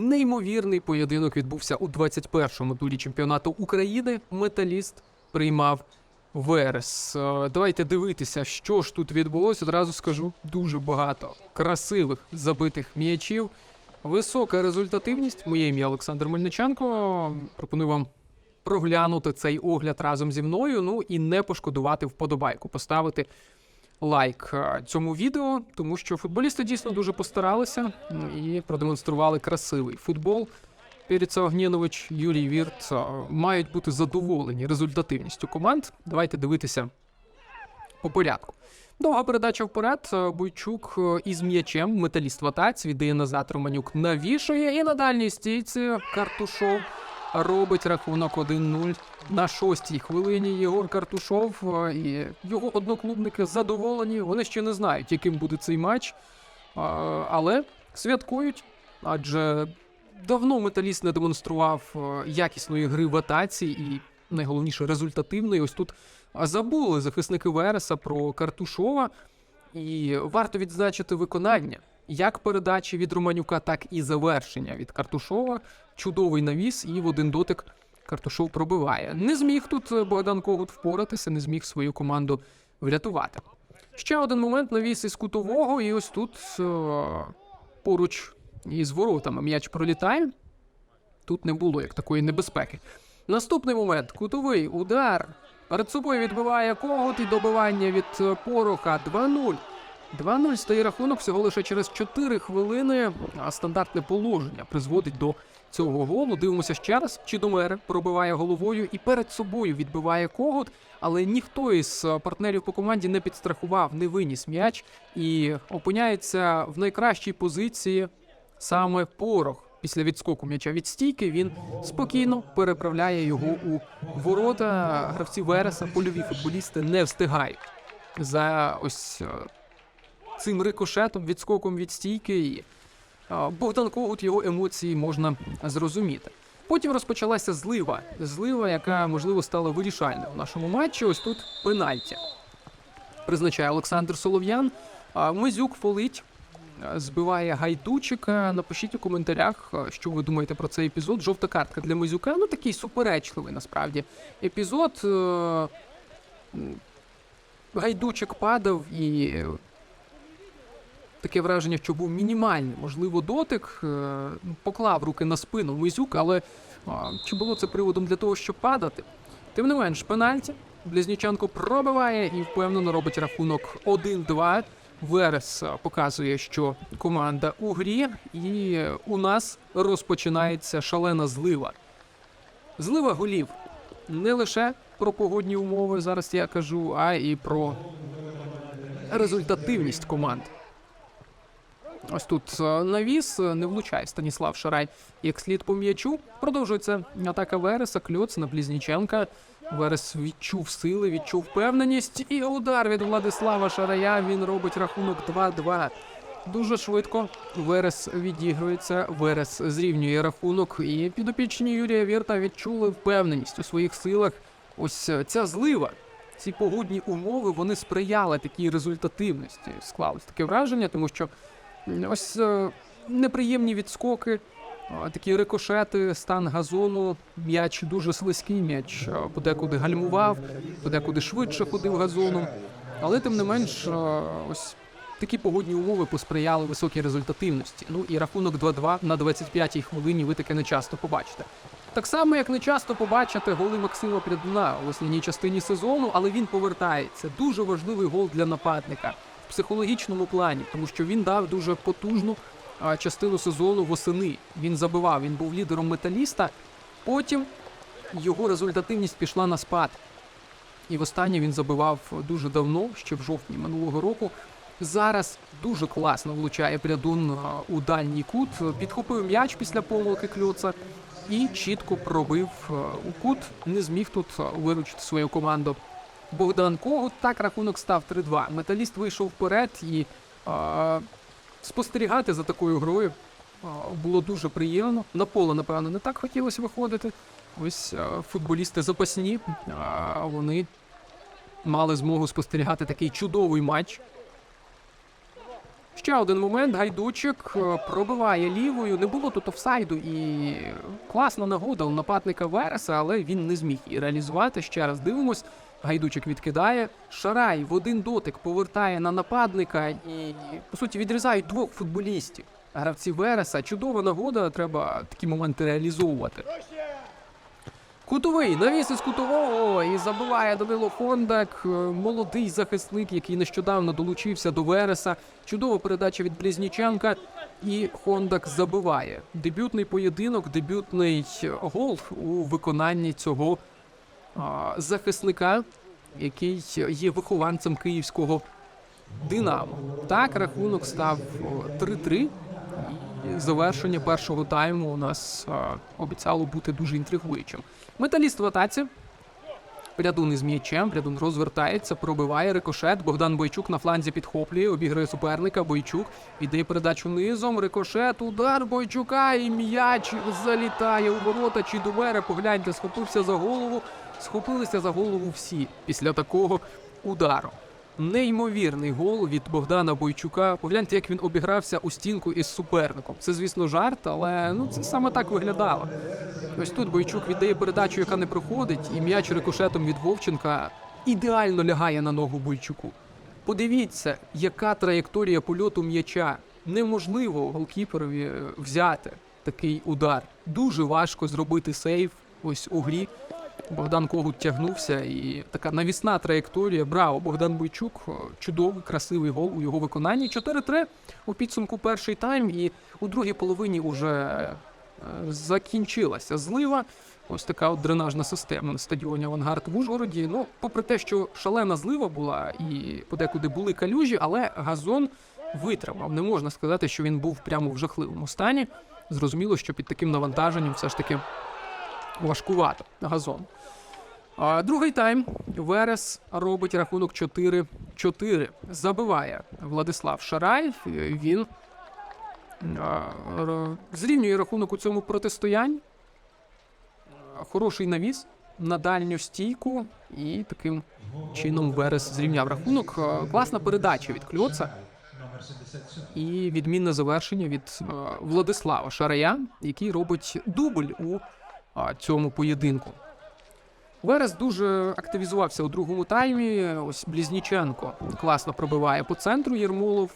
Неймовірний поєдинок відбувся у 21-му турі чемпіонату України. Металіст приймав Верес. Е, Давайте дивитися, що ж тут відбулося. Одразу скажу дуже багато красивих забитих м'ячів. Висока результативність. Моє ім'я Олександр Мельниченко. Пропоную вам проглянути цей огляд разом зі мною. Ну і не пошкодувати вподобайку, поставити лайк е, цьому відео, тому що футболісти дійсно дуже постаралися і продемонстрували красивий футбол. Перець Огнєнович, Юрій Вірт е, мають бути задоволені результативністю команд. Давайте дивитися по порядку. Довга передача вперед. е, Бойчук із м'ячем. Металіст в атаці віддає назад Романюк навішує. І на дальній стійці Картушов робить рахунок 1-0 на шостій хвилині. Єгор Картушов е, і його одноклубники задоволені. Вони ще не знають, яким буде цей матч, е, але святкують, адже давно металіст не демонстрував е, якісної гри в атаці і найголовніше результативної. Ось тут забули захисники Вереса про Картушова. І варто відзначити виконання як передачі від Романюка, так і завершення від Картушова. Чудовий навіс, і в один дотик Картушов пробиває. Не зміг тут е, Богдан Когут впоратися, не зміг свою команду врятувати. Ще один момент навіс із кутового, і ось тут е, поруч із воротами м'яч пролітає. Тут не було як такої небезпеки. Наступний момент кутовий удар. Перед собою відбиває когут і добивання від е, Пороха 2-0. 2-0 стає рахунок всього лише через 4 хвилини. А стандартне положення призводить до цього голу. Дивимося ще раз. Чідомере пробиває головою і перед собою відбиває когут, але ніхто із е, партнерів по команді не підстрахував, не виніс м'яч і опиняється в найкращій позиції саме порох. Після відскоку м'яча від стійки він спокійно переправляє його у ворота. Гравці Вереса, польові футболісти не встигають за ось е, цим рикошетом, відскоком від стійки. І е, Богдан його емоції можна зрозуміти. Потім розпочалася злива. Злива, яка можливо стала вирішальною в нашому матчі. Ось тут пенальті. Призначає Олександр Солов'ян. Мизюк фолить збиває гайдучика. Напишіть у коментарях, що ви думаєте про цей епізод. Жовта картка для Мизюка. Ну такий суперечливий насправді епізод. Е, Гайдучик падав і таке враження, що був мінімальний, можливо, дотик. е, ну, Поклав руки на спину Мизюк, але чи було це приводом для того, щоб падати? Тим не менш, пенальті. Близніченко пробиває і впевнено робить рахунок 1-2. Верес показує, що команда у грі, і е, у нас розпочинається шалена злива. Злива голів не лише про погодні умови, зараз я кажу, а і про результативність команд. Ось тут е, навіс, е, не влучає Станіслав Шарай як слід по м'ячу. Продовжується атака Вереса, кльоц на Близніченка. Верес відчув сили, відчув впевненість. І удар від Владислава Шарая. Він робить рахунок 2-2. Дуже швидко Верес відігрується, Верес зрівнює рахунок, і підопічні Юрія Вірта відчули впевненість у своїх силах. Ось е, ця злива, ці погодні умови вони сприяли такій результативності. Склалось таке враження, тому що ось е, неприємні відскоки, такі рикошети, стан газону, м'яч дуже слизький, м'яч подекуди гальмував, подекуди швидше ходив газоном. Але тим не менш, ось такі погодні умови посприяли високій результативності. Ну і рахунок 2-2 на 25-й хвилині ви таке не часто побачите. Так само, як не часто побачите голи Максима Прядуна у основній частині сезону, але він повертається. Дуже важливий гол для нападника в психологічному плані, тому що він дав дуже потужну частину сезону восени. Він забивав, він був лідером металіста. Потім його результативність пішла на спад. І востаннє він забивав дуже давно, ще в жовтні минулого року. Зараз дуже класно влучає Прядун у дальній кут. Підхопив м'яч після помилки кльоца і чітко пробив у кут. Не зміг тут виручити свою команду. Богдан Когут так рахунок став 3-2. Металіст вийшов вперед і а, спостерігати за такою грою а, було дуже приємно. На поле, напевно, не так хотілося виходити. Ось а, футболісти запасні, а, вони мали змогу спостерігати такий чудовий матч. Ще один момент. Гайдучик пробиває лівою. Не було тут офсайду і класна нагода у нападника Вереса, але він не зміг її реалізувати. Ще раз дивимось. Гайдучик відкидає. Шарай в один дотик повертає на нападника і, по суті, відрізають двох футболістів. Гравці Вереса. Чудова нагода, треба такі моменти реалізовувати. Кутовий навіс із кутового і забиває Данило Хондак, е, молодий захисник, який нещодавно долучився до Вереса. Чудова передача від Близніченка. І Хондак забиває. Дебютний поєдинок, дебютний гол у виконанні цього захисника, який є вихованцем київського Динамо. Так, рахунок став о, 3-3. І завершення першого тайму у нас обіцяло бути дуже інтригуючим. Металіст в атаці. Рядун із м'ячем, рядун розвертається, пробиває рикошет. Богдан Бойчук на фланзі підхоплює, обіграє суперника. Бойчук віддає передачу низом. Рикошет, удар Бойчука і м'яч залітає у ворота. Чи до бере, погляньте, схопився за голову. Схопилися за голову всі після такого удару. Неймовірний гол від Богдана Бойчука. Погляньте, як він обігрався у стінку із суперником. Це, звісно, жарт, але ну це саме так виглядало. Ось тут Бойчук віддає передачу, яка не проходить, і м'яч рикошетом від Вовченка ідеально лягає на ногу Бойчуку. Подивіться, яка траєкторія польоту м'яча. Неможливо голкіперові е, взяти такий удар. Дуже важко зробити сейв ось у грі. Богдан Когут тягнувся і така навісна траєкторія. Браво! Богдан Бойчук. Чудовий, красивий гол у його виконанні. 4-3 у підсумку перший тайм, і у другій половині вже е, закінчилася злива. Ось така от дренажна система на стадіоні Авангард в Ужгороді. Ну, попри те, що шалена злива була і подекуди були калюжі, але газон витримав. Не можна сказати, що він був прямо в жахливому стані. Зрозуміло, що під таким навантаженням все ж таки важкувато газон. Другий тайм Верес робить рахунок 4-4. Забиває Владислав Шарай. Він зрівнює рахунок у цьому протистоянні. Хороший навіс на дальню стійку, і таким чином Верес зрівняв рахунок. Класна передача від Кльоца. І відмінне завершення від Владислава Шарая, який робить дубль у цьому поєдинку. Верес дуже активізувався у другому таймі. Ось Блізніченко класно пробиває по центру. Єрмолов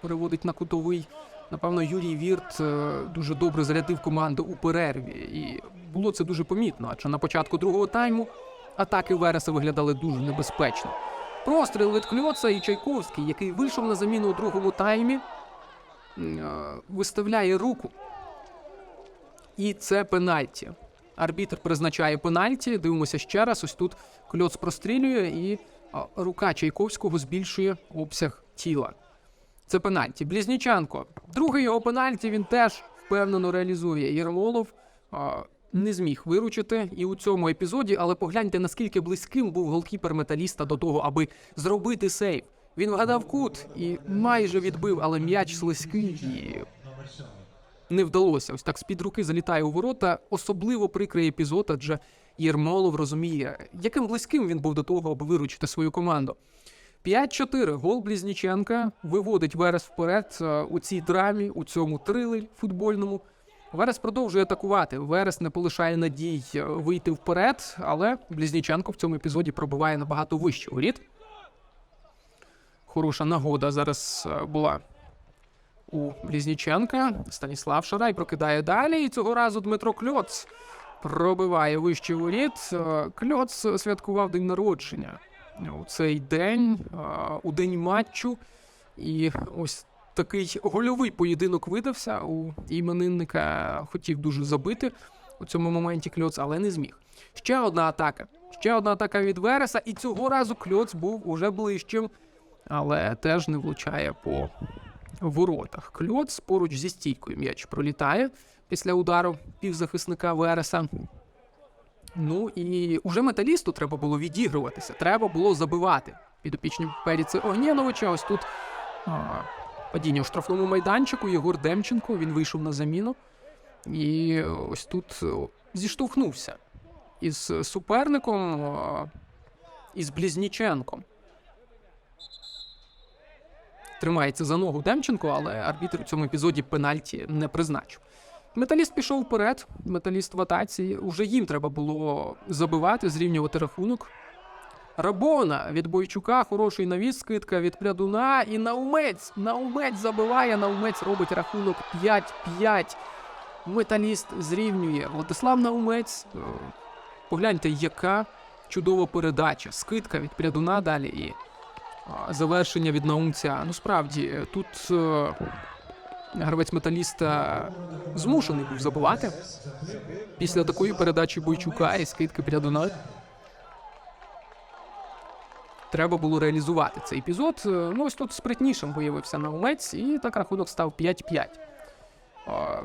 переводить на кутовий. Напевно, Юрій Вірт е, дуже добре зарядив команду у перерві, і було це дуже помітно. Адже на початку другого тайму атаки Вереса виглядали дуже небезпечно. Простріл від Кльоца і Чайковський, який вийшов на заміну у другому таймі, е, виставляє руку. І це пенальті. Арбітр призначає пенальті. Дивимося ще раз. Ось тут кльоц прострілює, і рука Чайковського збільшує обсяг тіла. Це пенальті. Блізніченко. Другий його пенальті він теж впевнено реалізує. Єрмолов не зміг виручити і у цьому епізоді, але погляньте, наскільки близьким був голкіпер металіста до того, аби зробити сейв. Він вгадав кут і майже відбив, але м'яч слизький і не вдалося. Ось так з-під руки залітає у ворота. Особливо прикрий епізод, адже Єрмолов розуміє, яким близьким він був до того, аби виручити свою команду. 5-4. Гол Блізніченка виводить Верес вперед е, у цій драмі, у цьому трилері футбольному. Верес продовжує атакувати. Верес не полишає надій е, вийти вперед, але Блізніченко в цьому епізоді пробиває набагато вище воріт. Хороша нагода зараз е, була у Блізніченка. Станіслав Шарай прокидає далі. І цього разу Дмитро Кльоц пробиває вище воріт. Е, Кльоц святкував день народження у цей день, е, у день матчу. І ось такий гольовий поєдинок видався у іменинника. Хотів дуже забити у цьому моменті Кльоц, але не зміг. Ще одна атака. Ще одна атака від Вереса, і цього разу Кльоц був уже ближчим, але теж не влучає по воротах. Кльоц поруч зі стійкою м'яч пролітає після удару півзахисника Вереса. Ну і уже металісту треба було відігруватися, треба було забивати. Підопічні Періци Огнєновича. Ось тут а, падіння у штрафному майданчику. Єгор Демченко він вийшов на заміну. І ось тут зіштовхнувся із суперником, із Блізніченком. Тримається за ногу Демченко, але арбітр у цьому епізоді пенальті не призначив. Металіст пішов вперед, металіст в атаці. Уже їм треба було забивати, зрівнювати рахунок. Рабона від Бойчука, хороший навіс, скидка від Прядуна. І Наумець. Наумець забиває. Наумець робить рахунок 5-5. Металіст зрівнює. Владислав Наумець. е, Погляньте, яка чудова передача. Скидка від Прядуна далі і завершення від Наумця. Ну справді, е, тут е, гравець металіста змушений був забивати. Після такої передачі Бойчука і скидки Прядуна. Треба було реалізувати цей епізод. Е, Ну, ось тут спритнішим виявився Наумець, і так рахунок став 5-5. А,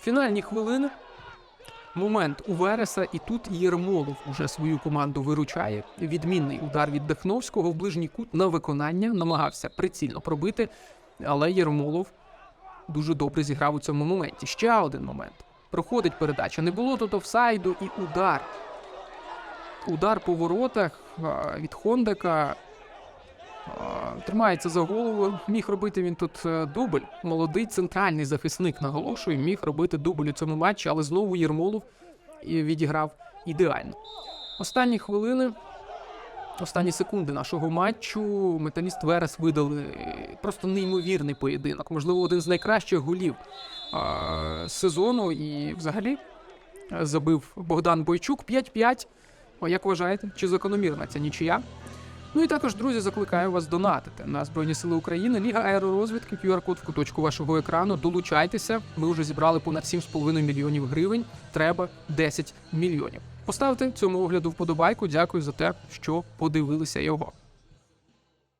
Фінальні хвилини. Момент у Вереса, і тут Єрмолов уже свою команду виручає. Відмінний удар від Дахновського в ближній кут на виконання намагався прицільно пробити, але Єрмолов дуже добре зіграв у цьому моменті. Ще один момент. Проходить передача. Не було тут офсайду і удар. Удар по воротах від Хондека. Тримається за голову. Міг робити він тут е, дубль. Молодий центральний захисник, наголошую, міг робити дубль у цьому матчі, але знову Єрмолов відіграв ідеально. Останні хвилини, останні секунди нашого матчу металіст Верес видали просто неймовірний поєдинок. Можливо, один з найкращих голів а, сезону. І взагалі е, забив Богдан Бойчук 5-5. Як вважаєте, чи закономірна ця нічия? Ну і також, друзі, закликаю вас донатити на Збройні Сили України, Ліга аеророзвідки, QR-код в куточку вашого екрану. Долучайтеся. Ми вже зібрали понад 7,5 мільйонів гривень. Треба 10 мільйонів. Поставте цьому огляду вподобайку. Дякую за те, що подивилися його.